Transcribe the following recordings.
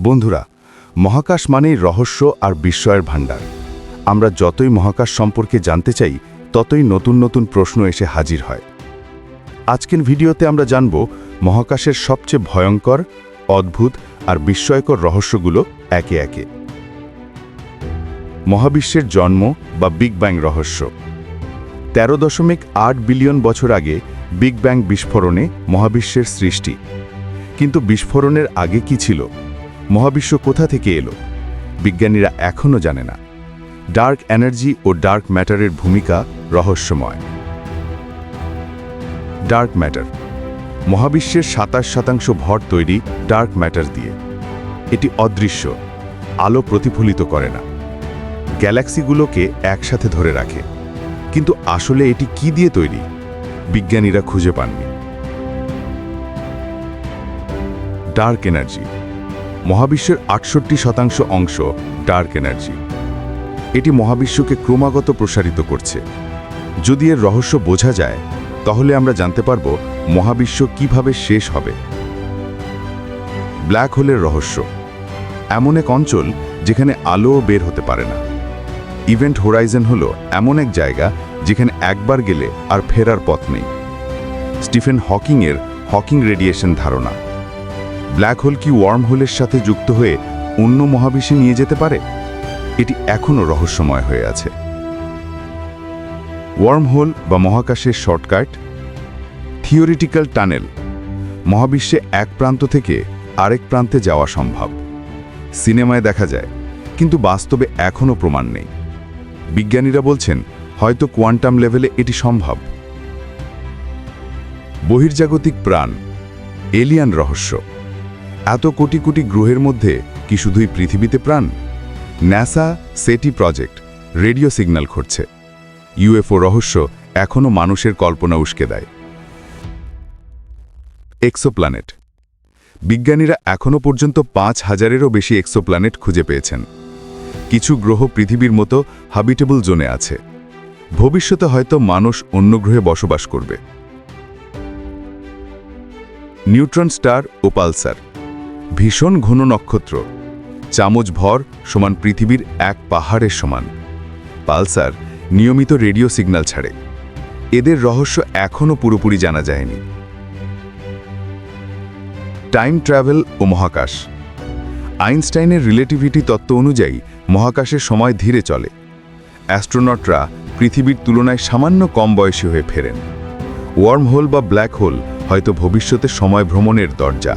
বন্ধুরা, মহাকাশ মানেই রহস্য আর বিস্ময়ের ভাণ্ডার। আমরা যতই মহাকাশ সম্পর্কে জানতে চাই, ততই নতুন নতুন প্রশ্ন এসে হাজির হয়। আজকের ভিডিওতে আমরা জানব মহাকাশের সবচেয়ে ভয়ঙ্কর, অদ্ভুত আর বিস্ময়কর রহস্যগুলো একে একে। মহাবিশ্বের জন্ম বা বিগ ব্যাং রহস্য। তেরো দশমিক আট বিলিয়ন বছর আগে বিগ ব্যাং বিস্ফোরণে মহাবিশ্বের সৃষ্টি। কিন্তু বিস্ফোরণের আগে কি ছিল? মহাবিশ্ব কোথা থেকে এলো? বিজ্ঞানীরা এখনও জানে না। ডার্ক এনার্জি ও ডার্ক ম্যাটারের ভূমিকা রহস্যময়। ডার্ক ম্যাটার, মহাবিশ্বের সাতাশ শতাংশ ভর তৈরি ডার্ক ম্যাটার দিয়ে। এটি অদৃশ্য, আলো প্রতিফলিত করে না। গ্যালাক্সিগুলোকে একসাথে ধরে রাখে। কিন্তু আসলে এটি কি দিয়ে তৈরি? বিজ্ঞানীরা খুঁজে পাননি। ডার্ক এনার্জি মহাবিশ্বের আটষট্টি শতাংশ অংশ ডার্ক এনার্জি। এটি মহাবিশ্বকে ক্রমাগত প্রসারিত করছে। যদি এর রহস্য বোঝা যায়, তাহলে আমরা জানতে পারব মহাবিশ্ব কীভাবে শেষ হবে। ব্ল্যাক হোলের রহস্য। এমন এক অঞ্চল যেখানে আলোও বের হতে পারে না। ইভেন্ট হোরাইজন হল এমন এক জায়গা যেখানে একবার গেলে আর ফেরার পথ নেই। স্টিফেন হকিংয়ের হকিং রেডিয়েশন ধারণা। ব্ল্যাক হোল কি ওয়ার্ম হোলের সাথে যুক্ত হয়ে অন্য মহাবিশ্বে নিয়ে যেতে পারে? এটি এখনও রহস্যময় হয়ে আছে। ওয়ার্ম হোল বা মহাকাশের শর্টকাট, থিওরিটিক্যাল টানেল, মহাবিশ্বে এক প্রান্ত থেকে আরেক প্রান্তে যাওয়া সম্ভব। সিনেমায় দেখা যায়, কিন্তু বাস্তবে এখনও প্রমাণ নেই। বিজ্ঞানীরা বলছেন, হয়তো কোয়ান্টাম লেভেলে এটি সম্ভব। বহির্জাগতিক প্রাণ, এলিয়ান রহস্য। এত কোটি কোটি গ্রহের মধ্যে কি শুধুই পৃথিবীতে প্রাণ? ন্যাসা সেটি প্রজেক্ট, রেডিও সিগন্যাল খুঁজছে ইউএফও রহস্য এখনও মানুষের কল্পনা উস্কে দেয়। এক্সোপ্ল্যানেট বিজ্ঞানীরা এখনও পর্যন্ত পাঁচ হাজারেরও বেশি এক্সোপ্ল্যানেট খুঁজে পেয়েছেন। কিছু গ্রহ পৃথিবীর মতো হাবিটেবল জোনে আছে। ভবিষ্যতে হয়তো মানুষ অন্য গ্রহে বসবাস করবে। নিউট্রন স্টার ও পালসার। ভীষণ ঘন নক্ষত্র। চামচ ভর সমান পৃথিবীর এক পাহাড়ের সমান। পালসার নিয়মিত রেডিও সিগন্যাল ছাড়ে। এদের রহস্য এখনও পুরোপুরি জানা যায়নি। টাইম ট্রাভেল ও মহাকাশ। আইনস্টাইনের রিলেটিভিটি তত্ত্ব অনুযায়ী মহাকাশের সময় ধীরে চলে। অ্যাস্ট্রোনটরা পৃথিবীর তুলনায় সামান্য কম বয়সী হয়ে ফেরেন। ওয়ার্ম হোল বা ব্ল্যাক হোল হয়তো ভবিষ্যতে সময় ভ্রমণের দরজা।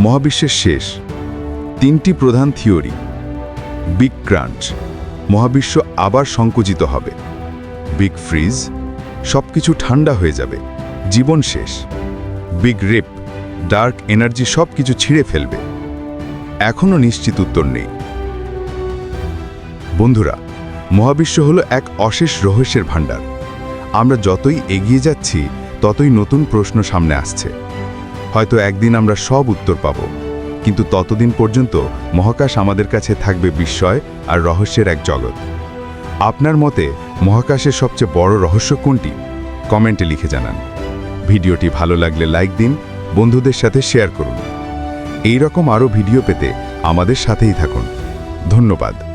মহাবিশ্বের শেষ। তিনটি প্রধান থিওরি। বিগ ক্রাঞ্চ মহাবিশ্ব আবার সংকুচিত হবে। Big freeze. সবকিছু ঠান্ডা হয়ে যাবে। জীবন শেষ। Big rape. ডার্ক এনার্জি সবকিছু ছিঁড়ে ফেলবে। এখনও নিশ্চিত উত্তর নেই। বন্ধুরা, মহাবিশ্ব হলো এক অশেষ রহস্যের ভাণ্ডার। আমরা যতই এগিয়ে যাচ্ছি, ততই নতুন প্রশ্ন সামনে আসছে। হয়তো একদিন আমরা সব উত্তর পাব। কিন্তু ততদিন পর্যন্ত মহাকাশ আমাদের কাছে থাকবে বিস্ময় আর রহস্যের এক জগৎ। আপনার মতে মহাকাশের সবচেয়ে বড় রহস্য কোনটি? কমেন্টে লিখে জানান। ভিডিওটি ভালো লাগলে লাইক দিন, বন্ধুদের সাথে শেয়ার করুন। এই রকম আরও ভিডিও পেতে আমাদের সাথেই থাকুন। ধন্যবাদ।